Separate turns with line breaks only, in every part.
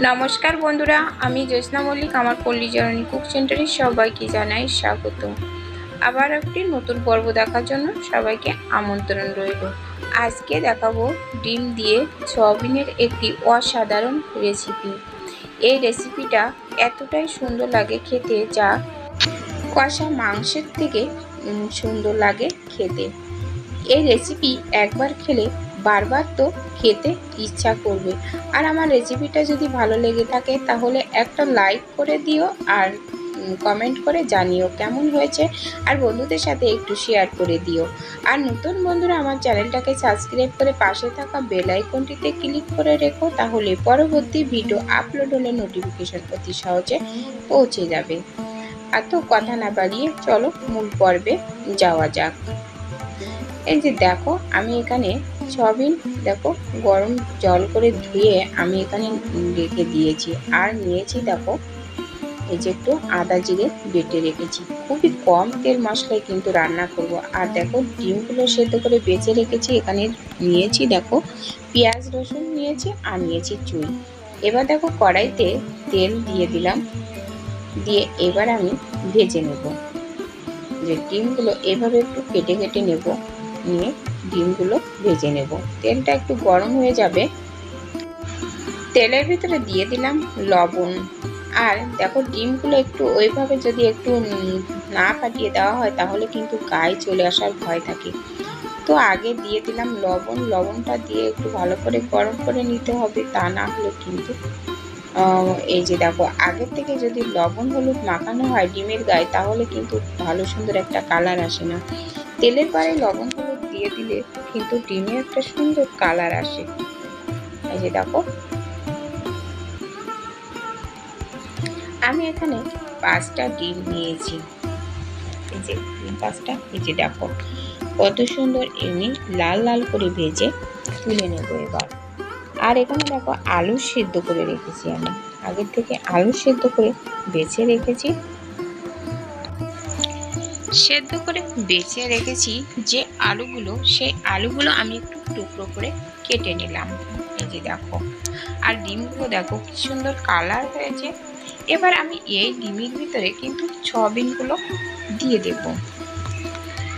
নমস্কার বন্ধুরা, আমি জ্যোৎস্না মল্লিক, আমার পল্লীচরণী কুক সেন্টারে সবাইকে জানাই স্বাগত। আবার একটি নতুন পর্ব দেখার জন্য সবাইকে আমন্ত্রণ রইল। আজকে দেখাবো ডিম দিয়ে সয়াবিনের একটি অসাধারণ রেসিপি এই রেসিপিটা এতটাই সুন্দর লাগে খেতে যা কষা মাংসের থেকে সুন্দর লাগে খেতে। এই রেসিপি একবার খেলে বারবার তো খেতে ইচ্ছা করবে। আর আমার রেসিপিটা যদি ভালো লেগে থাকে, তাহলে একটা লাইক করে দিও আর কমেন্ট করে জানিও কেমন হয়েছে। আর বন্ধুদের সাথে একটু শেয়ার করে দিও। আর নতুন বন্ধুরা আমার চ্যানেলটাকে সাবস্ক্রাইব করে পাশে থাকা বেল আইকনটিতে ক্লিক করে রেখো, তাহলে পরবর্তী ভিডিও আপলোড হলে নোটিফিকেশন অতি সহজে পৌঁছে যাবে। আর তো কথা না বাড়িয়ে চলো মূল পর্বে যাওয়া যাক। এই যে দেখো, আমি এখানে সয়াবিন, দেখো, গরম জল করে ধুয়ে আমি এখানে রেখে দিয়েছি। আর নিয়েছি, দেখো, এই যে একটু আদা জিরে বেটে রেখেছি। খুবই কম তেল মশলায় কিন্তু রান্না করব। আর দেখো, ডিমগুলো সেদ্ধ করে বেঁচে রেখেছি, এখানে নিয়েছি, দেখো, পেঁয়াজ রসুন নিয়েছি আর নিয়েছি চুই। এবার দেখো, কড়াইতে তেল দিয়ে দিলাম। দিয়ে এবার আমি ভেজে নেব। যে ডিমগুলো এভাবে একটু কেটে কেটে নেব, নিয়ে ডিমগুলো ভেজে নেব। তেলটা একটু গরম হয়ে যাবে। তেলের ভিতরে দিয়ে দিলাম লবণ। আর দেখো, ডিমগুলো একটু ওইভাবে যদি একটু না ফাটিয়ে দেওয়া হয়, তাহলে কিন্তু গায়ে চলে আসার ভয় থাকে। তো আগে দিয়ে দিলাম লবণ। লবণটা দিয়ে একটু ভালো করে গরম করে নিতে হবে, তা না হলে কিন্তু এই যে দেখো, আগের থেকে যদি লবণ হলুদ মাখানো হয় ডিমের গায়ে, তাহলে কিন্তু ভালো সুন্দর একটা কালার আসে না। তেলের পরে লবণ হলুদ দিয়ে দিলে কিন্তু ডিমে একটা সুন্দর কালার আসে। এই যে দেখো। আমি এখানে পাঁচটা ডিম নিয়েছি। এই যে, ডিম পাঁচটা, এই যে দেখো। কত সুন্দর এমনি লাল লাল করে ভেজে তুলে নেব এবার। আর এখানে দেখো আলু সেদ্ধ করে রেখেছি আমি। আগের থেকে আলু সেদ্ধ করে বেছে রেখেছি। সেদ্ধ করে বেছে রেখেছি যে আলুগুলো, সেই আলুগুলো আমি একটু টুকরো করে কেটে নিলাম। এই যে দেখো। আর ডিমগুলো দেখো কি সুন্দর কালার হয়েছে। এবার আমি এই ডিমের ভিতরে কিন্তু সয়াবিনগুলো দিয়ে দেব।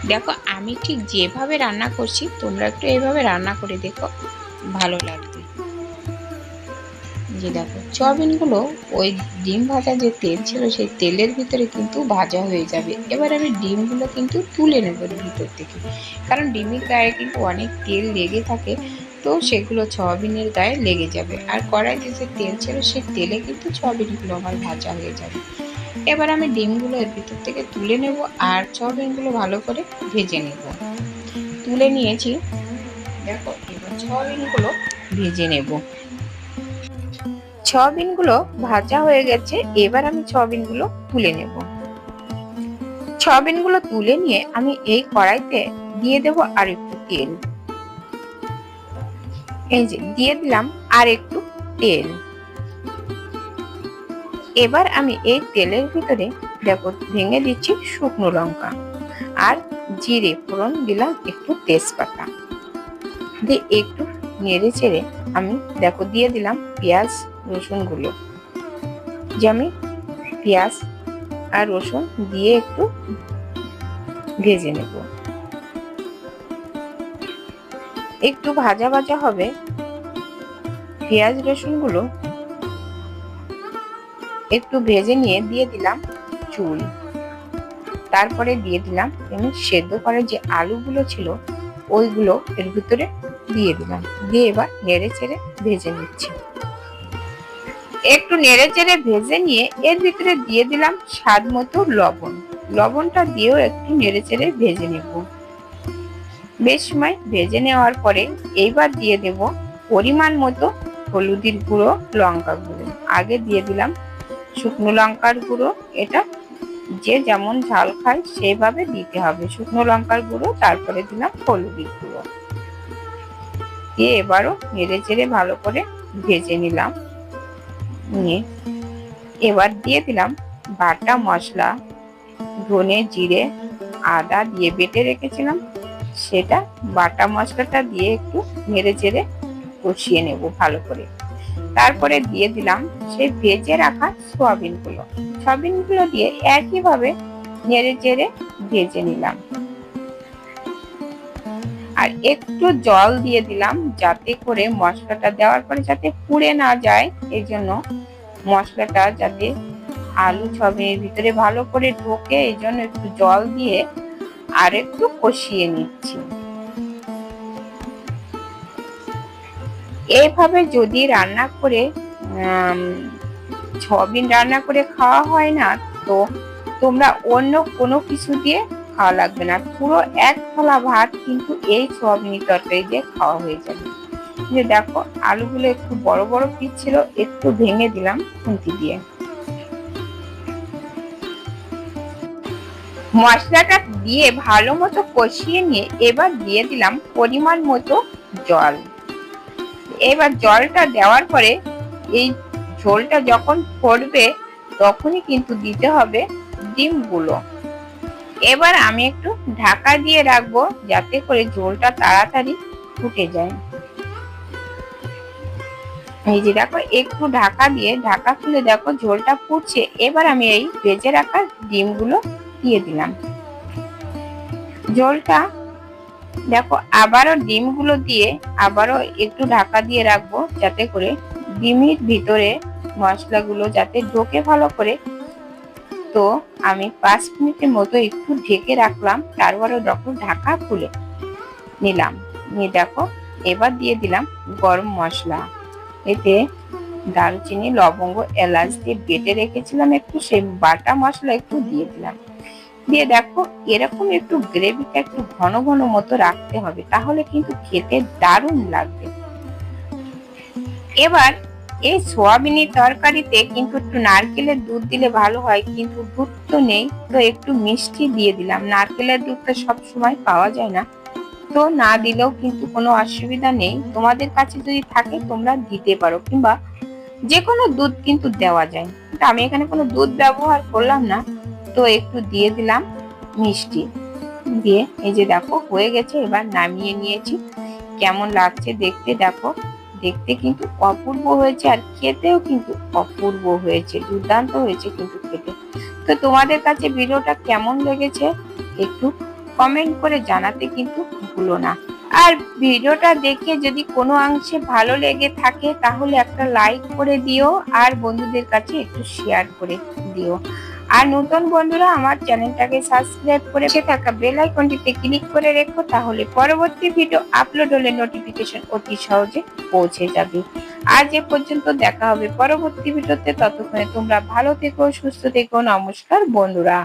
দেখো, আমি ঠিক যেভাবে রান্না করছি, তোমরা একটু এইভাবে রান্না করে দেখো, ভালো লাগবে। যে দেখো, সয়াবিনগুলো ওই ডিম ভাজা যে তেল ছিল, সেই তেলের ভিতরে কিন্তু ভাজা হয়ে যাবে। এবার আমি ডিমগুলো কিন্তু তুলে নেব ভিতর থেকে। কারণ ডিমের গায়ে কিন্তু অনেক তেল লেগে থাকে, তো সেগুলো সয়াবিনের গায়ে লেগে যাবে। আর কড়াইতে যে তেল ছিল, সেই তেলে কিন্তু সয়াবিনগুলো আমার ভাজা হয়ে যাবে। এবার আমি ডিমগুলো এর ভিতর থেকে তুলে নেব আর সয়াবিনগুলো ভালো করে ভেজে নেব। তুলে নিয়েছি। দেখো, এবার সয়াবিনগুলো ভেজে নেব। সয়াবিনগুলো ভাজা হয়ে গেছে, এবার আমি সয়াবিনগুলো তুলে নেব। সয়াবিনগুলো তুলে নিয়ে আমি এই কড়াইতে দিয়ে দেব আর একটু তেল। এই যে, দিয়ে দিলাম আর একটু তেল। এবার আমি এই তেলের ভিতরে দেখো, ভেঙে দিচ্ছি শুকনো লঙ্কা আর জিরে ফোড়ন দিলাম একটু তেজপাতা। দিয়ে একটু নেড়ে চেড়ে আমি, দেখো, দিয়ে দিলাম পেঁয়াজ রসুনগুলো যে আমি পেঁয়াজ আর রসুন দিয়ে একটু ভেজে নেব। একটু ভাজা ভাজা হবে। পেঁয়াজ রসুনগুলো একটু ভেজে নিয়ে দিয়ে দিলাম চুল তারপরে দিয়ে দিলাম সেদ্ধ করা যে আলুগুলো ছিল, ওইগুলো এর ভিতরে দিয়ে দিলাম। দিয়ে এবার নেড়ে চেড়ে ভেজে নিচ্ছি। একটু নেড়ে চেড়ে ভেজে নিয়ে এর ভিতরে দিয়ে দিলাম স্বাদ মতো লবণ। লবণটা দিয়েও একটু নেড়ে চেড়ে ভেজে নেব। বেশ সময় ভেজে নেওয়ার পরে এইবার দিয়ে দেব পরিমাণ মতো হলুদের গুঁড়ো লঙ্কা গুঁড়ো। আগে দিয়ে দিলাম শুকনো লঙ্কার গুঁড়ো। এটা যে যেমন ঝাল খায় সেভাবে দিতে হবে। শুকনো লঙ্কার গুঁড়ো, তারপরে দিলাম হলুদের গুঁড়ো। দিয়ে এবারও নেড়ে চেড়ে ভালো করে ভেজে নিলাম। নিয়ে এবার দিয়ে দিলাম বাটা মশলা, ধনে জিরে, আদা দিয়ে বেটে রেখেছিলাম। সেটা বাটা মশলাটা দিয়ে একটু নেড়ে চেড়ে কষিয়ে নেব ভালো করে। তারপরে দিয়ে দিলাম সেই ভেজে রাখা সোয়াবিনগুলো। সোয়াবিনগুলো দিয়ে একইভাবে নেড়ে চেড়ে ভেজে নিলাম। আর একটু জল দিয়ে দিলাম যাতে করে মশলাটা দেওয়ার পরে যাতে পুড়ে না যায়। এই জন্য মশলাটা যাতে আলু সবিনের ভিতরে ভালো করে ঢোকে এই জন্য একটু জল দিয়ে আর একটু কষিয়ে নিচ্ছি। এইভাবে যদি রান্না করে ছবিন রান্না করে খাওয়া হয় না, তো তোমরা অন্য কোনো কিছু দিয়ে খাওয়া লাগবে না। পুরো এক থালা ভাত কিন্তু এই সোয়াবিনের তরকারি দিয়ে খাওয়া হয়ে যাবে। যে দেখো, আলুগুলো একটু বড় বড় পিস ছিল, একটু ভেঙে দিলাম খুন্তি দিয়ে। মশলাটা দিয়ে ভালো মতো কষিয়ে নিয়ে এবার দিয়ে দিলাম পরিমাণ মতো জল। এবার জলটা দেওয়ার পরে এই ঝোলটা যখন ফুটবে তখনই কিন্তু দিতে হবে ডিমগুলো। এবার আমি একটু ঢাকা দিয়ে রাখব যাতে করে ঝোলটা তাড়াতাড়ি ফুটে যায়। এই যে দেখো, একটু ঢাকা দিয়ে ঢাকা খুলে দেখো ঝোলটা ফুটছে। এবার আমি এই ভেজে রাখা ডিমগুলো দিয়ে দিলাম। ঝোলটা দেখো, আবারও ডিমগুলো দিয়ে আবারও একটু ঢাকা দিয়ে রাখব যাতে করে ডিমের ভিতরে মশলাগুলো যাতে ঢোকে ভালো করে তো আমি পাঁচ মিনিটের মতো একটু ঢেকে রাখলাম তারপরে যখন ঢাকা খুলে নিলাম। নিয়ে দেখো, এবার দিয়ে দিলাম গরম মশলা। এতে দারুচিনি, লবঙ্গ, এলাচ দিয়ে বেটে রেখেছিলাম একটু, সেই বাটা মশলা একটু দিয়ে দিলাম। দিয়ে দেখো, এরকম একটু গ্রেভিটা একটু ঘন ঘন মতো রাখতে হবে, তাহলে কিন্তু খেতে দারুণ লাগবে। এবার এই সোয়াবিনের তরকারিতে কিন্তু একটু নারকেলের দুধ দিলে ভালো হয়, কিন্তু দুধ তো নেই। তো একটু মিষ্টি দিয়ে দিলাম। নারকেলের দুধটা সব সময় পাওয়া যায় না। তো না দিলেও কিন্তু কোনো অসুবিধা নেই। তোমাদের কাছে যদি থাকে তোমরা দিতে পারো, কিংবা যে কোনো দুধ কিন্তু দেওয়া যায়। কিন্তু আমি এখানে কোনো দুধ ব্যবহার করলাম না। তো একটু দিয়ে দিলাম মিষ্টি। দিয়ে এই যে দেখো, হয়ে গেছে। এবার নামিয়ে নিয়েছি। কেমন লাগছে দেখতে দেখো। দেখতে কিন্তু অপূর্ব হয়েছে আর খেতেও কিন্তু অপূর্ব হয়েছে, দুর্দান্ত হয়েছে কিন্তু খেতে। তো তোমাদের কাছে ভিডিওটা কেমন লেগেছে একটু কমেন্ট করে জানাতে কিন্তু ভুলো না। আর ভিডিওটা দেখে যদি কোনো অংশে ভালো লেগে থাকে তাহলে একটা লাইক করে দিও আর বন্ধুদের কাছে একটু শেয়ার করে দিও। আর নতুন বন্ধুরা, আমার চ্যানেলটাকে সাবস্ক্রাইব করে থাকা বেল আইকনটিতে ক্লিক করে রেখো, তাহলে পরবর্তী ভিডিও আপলোড হলে নোটিফিকেশন অতি সহজে পৌঁছে যাবে। আজ এ পর্যন্ত দেখা হবে পরবর্তী ভিডিওতে ততক্ষণে তোমরা ভালো থেকো, সুস্থ থেকো, নমস্কার বন্ধুরা।